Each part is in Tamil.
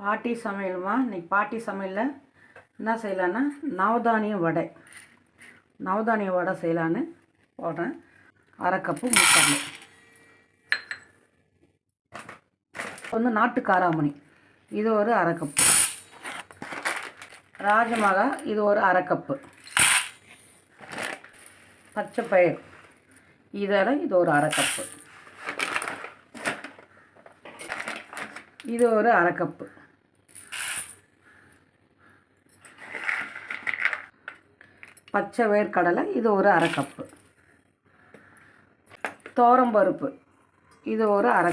பாட்டி சமையலுமா? இன்னைக்கு பாட்டி சமையலில் என்ன செய்யலான்னா நவதானிய வடை. நவதானிய வடை செய்யலான்னு போடுறேன். அரை கப்பு முக்கடலை வந்து நாட்டு காராமணி. இது ஒரு அரை கப்பு. ராஜமகா இது ஒரு அரை கப்பு. பச்சை பயிர் இதோட இது ஒரு அரை கப்பு. இது ஒரு அரை கப்பு. பச்சை வேர்க்கடலை இது ஒரு அரை கப்பு பருப்பு இது ஒரு அரை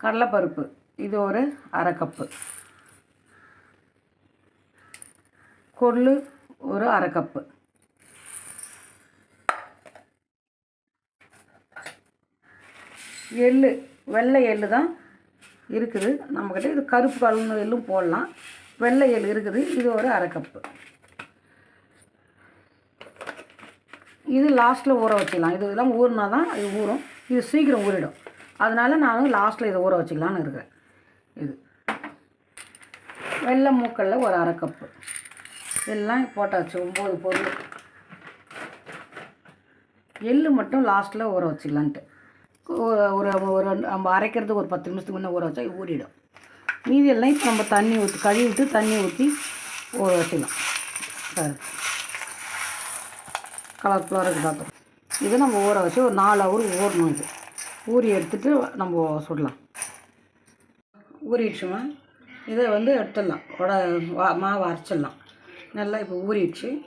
கடலைப்பருப்பு இது ஒரு அரை கப்பு கொள்ளு ஒரு அரை கப்பு எள்ளு வெள்ளை எள்ளு தான் இருக்குது. நம்மக்கிட்ட இது கருப்பு கலந்த எள்ளும் போடலாம். வெள்ளை எள் இருக்குது. இது ஒரு அரை கப்பு இது லாஸ்ட்டில் ஊற வச்சுக்கலாம். இது இதெல்லாம் ஊறினா தான் இது ஊறும். இது சீக்கிரம் ஊறிடும். அதனால் நான் லாஸ்ட்டில் இதை ஊற வச்சுக்கலான்னு இருக்கிறேன் இது. வெள்ளை மூக்கல்ல ஒரு அரை கப்பு எல்லாம் போட்டாச்சு. ஒம்பது பொருள். எள்ளு மட்டும் லாஸ்ட்டில் ஊற வச்சுக்கலான்ட்டு. ஒரு ஒரு நம்ம அரைக்கிறதுக்கு ஒரு பத்து நிமிஷத்துக்கு முன்னே ஊற வச்சா ஊறிடும். மீதி எல்லாம் இப்போ நம்ம தண்ணி ஊற்றி கழுவி விட்டு தண்ணி ஊற்றி ஊற வச்சுக்கலாம். கலர்ஃபுல்லாக இருக்குது பார்த்து இதை நம்ம ஊற வச்சு ஒரு நாலு ஹவர் ஊறணும் இது. ஊறி எடுத்துகிட்டு நம்ம சுடலாம். ஊறிடுச்சுமா? இதை வந்து எடுத்துடலாம். உட வா- மாவு அரைச்சிடலாம். நல்லா இப்போ ஊறிடுச்சு.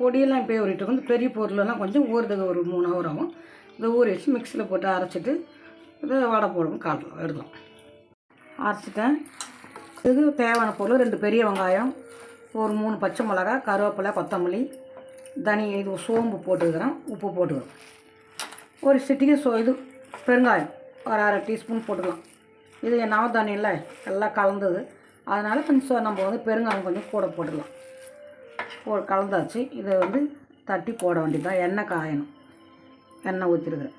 பொடியெல்லாம் இப்போ ஊறிட்டு வந்து பெரிய பொருளெல்லாம் கொஞ்சம் ஊறுறதுக்கு ஒரு மூணு ஹவர் ஆகும். இதை ஊற வச்சு மிக்சியில் போட்டு அரைச்சிட்டு இதை வடை போடுவோம் காட்டலாம் எடுக்கலாம். அரைச்சிட்டேன். இதுக்கு தேவையான பொருள் ரெண்டு பெரிய வெங்காயம் ஒரு மூணு பச்சை மிளகா கருவேப்பிலை கொத்தமல்லி தனி இது சோம்பு போட்டுக்கிறேன் உப்பு போட்டுக்கிறோம் ஒரு சிட்டிகை சோ இது பெருங்காயம் ஒரு அரை டீஸ்பூன் போட்டுக்கலாம். இது நவதானியில் எல்லாம் கலந்தது. அதனால் கொஞ்சம் நம்ம வந்து பெருங்காயம் கொஞ்சம் கூட போட்டுக்கலாம். கலந்தாச்சு. இதை வந்து தட்டி போட வேண்டியதுதான். எண்ணெய் காயணும். எண்ணெய் ஊற்றிருக்கிறேன்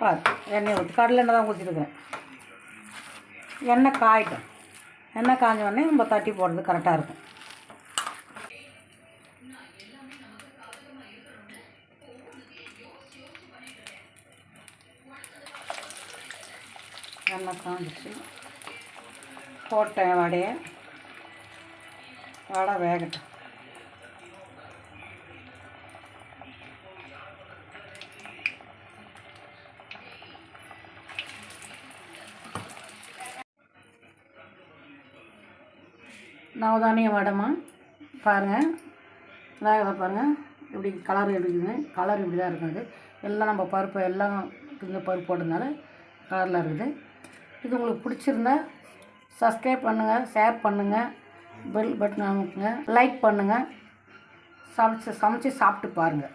பாரு எண்ணெய் ஊற்றி கடலை எண்ணெய் தான் ஊற்றிருக்கிறேன் எண்ணெய் காயட்டும் எண்ணெய் காஞ்ச உடனே நம்ம தட்டி போடுறது கரெக்டாக இருக்கும். எண்ணெய் காஞ்சிச்சு போட்டேன் வடையை. வடை வேகட்டும். நவதானிய வடைமா பாருங்கள் வேகதை பாருங்கள் இப்படி கலர் எடுக்குது கலர் இப்படி தான் இருக்குது எல்லாம் நம்ம பருப்பு எல்லாம் இந்த பருப்பு போட்டதுனால கலரில் இருக்குது. இது உங்களுக்கு பிடிச்சிருந்தா சப்ஸ்கிரைப் பண்ணுங்கள் ஷேர் பண்ணுங்கள் பெல் பட்டன் அமுக்குங்க லைக் பண்ணுங்கள் சமைச்சு சமைச்சு சாப்பிட்டு பாருங்கள்